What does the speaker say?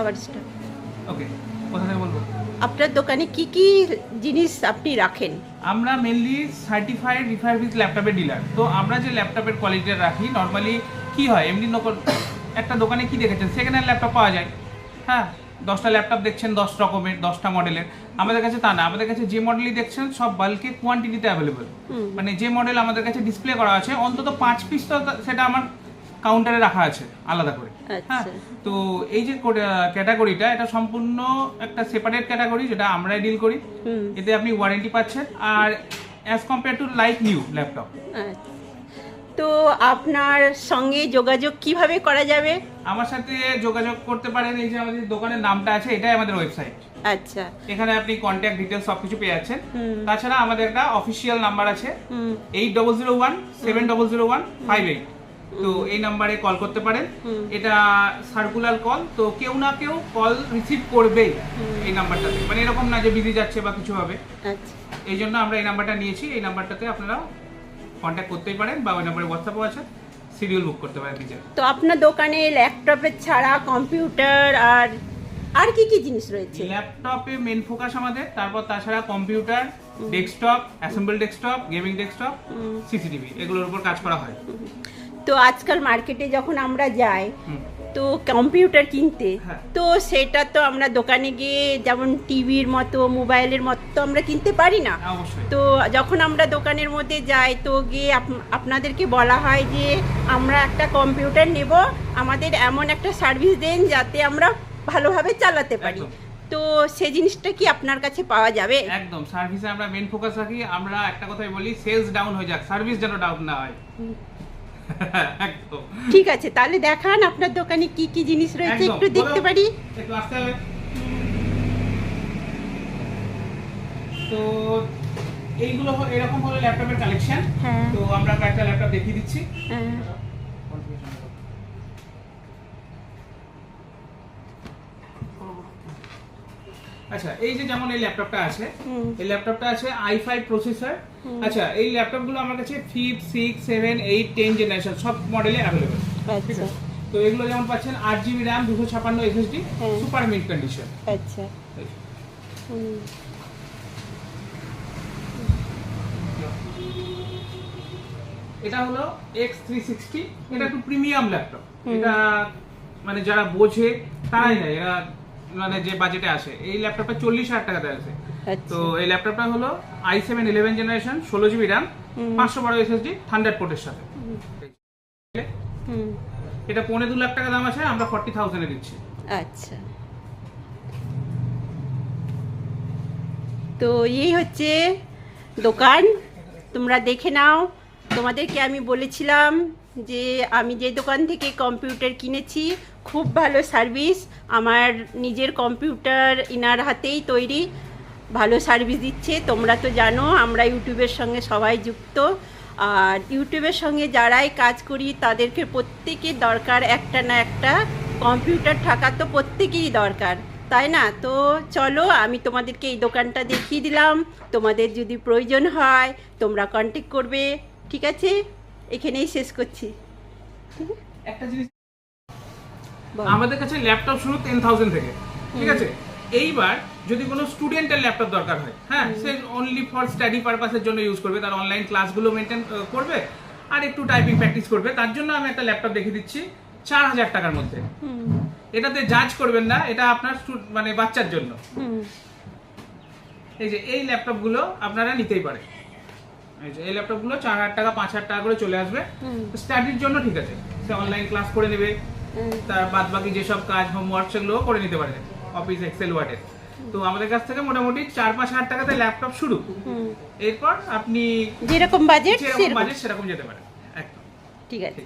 আবার স্টার্ট ওকে কোথা থেকে বলব? আপনার দোকানে কি কি জিনিস আপনি রাখেন? আমরা মেনলি সার্টিফাইড রিফারবিস ল্যাপটপের ডিলার তো আমরা যে ল্যাপটপের কোয়ালিটিটা রাখি নর্মালি কি হয় এমনি নকল একটা দোকানে কি দেখেছেন? সেকেন্ড হ্যান্ড ল্যাপটপ পাওয়া যায়। হ্যাঁ দশটা ল্যাপটপ দেখছেন দশ রকমের দশটা মডেলের আমাদের কাছে তা না। আমাদের কাছে যে মডেলই দেখছেন সব বাল্কে কোয়ান্টিটিতে অ্যাভেলেবল। মানে যে মডেল আমাদের কাছে ডিসপ্লে করা আছে অন্তত পাঁচ পিস তো সেটা আমার কাউন্টারে রাখা আছে আলাদা করে। হ্যাঁ আচ্ছা তো এই যে ক্যাটাগরিটা এটা সম্পূর্ণ একটা সেপারেট ক্যাটাগরি যেটা আমরাই ডিল করি। এতে আপনি ওয়ারেন্টি পাচ্ছেন আর as compare to like new laptop. তো আপনার সঙ্গে যোগাযোগ কীভাবে করা যাবে? আমার সাথে যোগাযোগ করতে পারেন এই যে আমাদের দোকানের নামটা আছে এটাই আমাদের ওয়েবসাইট আচ্ছা। এখানে আপনি কন্ট্যাক্ট ডিটেলস সব কিছু পেয়ে যাচ্ছেন। তাছাড়া আমাদের একটা অফিসিয়াল নাম্বার আছে eight double zero one seven double zero one five eight তো এই নাম্বারে কল করতে পারেন। এটা সার্কুলার কল তো কেউ না কেউ কল রিসিভ করবে এই নাম্বারটাতে। মানে এরকম না যে বিজি যাচ্ছে বা কিছু হবে। আচ্ছা। এই জন্য আমরা এই নাম্বারটা নিয়েছি। এই নাম্বারটাতে আপনারা কন্ট্যাক্ট করতেই পারেন বা ওই নাম্বারে হোয়াটসঅ্যাপও আছে। শিডিউল বুক করতে পারেন নিজের। তো আপনার দোকানে ল্যাপটপের ছাড়া কম্পিউটার আর আর কি কি জিনিস রয়েছে? ল্যাপটপে মেন ফোকাস আমাদের তারপর তাছাড়া computer desktop assemble desktop gaming desktop CCTV এগুলোর উপর কাজ করা হয়। তো আজকাল মার্কেটে যখন আমরা যাই তো কম্পিউটার কিনতে হ্যাঁ। তো সেটা তো আমরা দোকানে গিয়ে যেমন টিভির মতো মোবাইলের মতো আমরা কিনতে পারি না। হ্যাঁ, তো যখন আমরা দোকানের মধ্যে যাই তো গিয়ে আপনাদেরকে বলা হয় যে আমরা একটা কম্পিউটার নেব আমাদের এমন একটা সার্ভিস দেন যাতে আমরা ভালোভাবে চালাতে পারি। তো সে জিনিসটা কি আপনার কাছে পাওয়া যাবে? একদম সার্ভিসে আমরা মেন ফোকাস রাখি আমরা একটা কথাই বলি সেলস ডাউন হয়ে যাক সার্ভিস যেন ডাউন না হয়। ঠিক আছে তাহলে দেখান আপনার দোকানে কি কি জিনিস রয়েছে একটু দেখতে পারি? একটু তো এইগুলো এরকম হলো ল্যাপটপের কালেকশন। হ্যাঁ। তো আমরা কয়েকটা ল্যাপটপ দেখিয়ে দিচ্ছি। হ্যাঁ। আচ্ছা এই যে যেমন এই ল্যাপটপটা আছে এই ল্যাপটপটা আছে আই ফাইভ প্রসেসর আচ্ছা এই ল্যাপটপগুলো আমার কাছে fifth six seven eight ten generation সব মডেলে অ্যাভেলেবেল ঠিক আচ্ছা আছে? তো এগুলো যেমন পাচ্ছেন আট জিবি র্যাম দুশো ছাপান্ন এসএসডি। সুপার মিড কন্ডিশন আচ্ছা। এটা হলো এক্স থ্রি সিক্সটি এটা একটু প্রিমিয়াম ল্যাপটপ। এটা মানে যারা বোঝে তারাই নেয়। এরা মানে যে বাজেটে আসে এই ল্যাপটপটা চল্লিশ হাজার টাকাতে আছে। আচ্ছা। তো এই ল্যাপটপটা হলো আই সেভেন ইলেভেন জেনারেশন ষোলো জিবি র্যাম পাঁচশো বারো এসএসডি থান্ডার পোর্টের সাথে। এটা পৌনে দু লাখ টাকা দাম আছে আমরা ফর্টি থাউজেন্ডে দিচ্ছি। আচ্ছা। তো এই হচ্ছে দোকান। তোমরা দেখে নাও। তোমাদেরকে আমি বলেছিলাম যে আমি যে দোকান থেকে কম্পিউটার কিনেছি খুব ভালো সার্ভিস। আমার নিজের কম্পিউটার ইনার হাতেই তৈরি। ভালো সার্ভিস দিচ্ছে। তোমরা তো জানো, আমরা ইউটিউবের সঙ্গে সবাই যুক্ত। আর ইউটিউবের সঙ্গে যারাই কাজ করি, তাদেরকে প্রত্যেকের দরকার একটা না একটা। কম্পিউটার থাকা তো প্রত্যেকেরই দরকার, তাই না? তো চলো, আমি তোমাদেরকে এই দোকানটা দেখিয়ে দিলাম। তোমাদের যদি প্রয়োজন হয়, তোমরা কন্ট্যাক্ট করবে। ঠিক আছে? এখানেই শেষ করছি। একটা জিনিস। আমাদের কাছে ল্যাপটপ শুরু টেন থাউজেন্ড থেকে ঠিক আছে? এইবার যদি কোনো স্টুডেন্টের ল্যাপটপ দরকার হয় হ্যাঁ সে অনলি ফর স্টাডি পারপাসের জন্য ইউজ করবে তার অনলাইন ক্লাসগুলো মেনটেন করবে আর একটু টাইপিং প্র্যাকটিস করবে তার জন্য আমি একটা ল্যাপটপ দেখিয়ে দিচ্ছি চার হাজার টাকার মধ্যে। এটাতে জাজ করবেন না এটা আপনার মানে বাচ্চার জন্য। এই যে এই ল্যাপটপগুলো আপনারা নিতেই পারেন। এই যে এই ল্যাপটপগুলো চার হাজার টাকা পাঁচ হাজার টাকা করে চলে আসবে। স্টাডির জন্য ঠিক আছে সে অনলাইন ক্লাস করে নেবে। তার বাদ বাকি যেসব কাজ হোমওয়ার্ক সেগুলোও করে নিতে পারেন অফিস এক্সেল ওয়ার্ডের তো আমাদের কাছ থেকে মোটামুটি চার পাঁচ হাজার টাকাতে ল্যাপটপ শুরু। এরপর আপনি যেরকম বাজেট যেরকম সেরকম। বাজেট সেরকম যেতে পারেন। একদম। ঠিক আছে।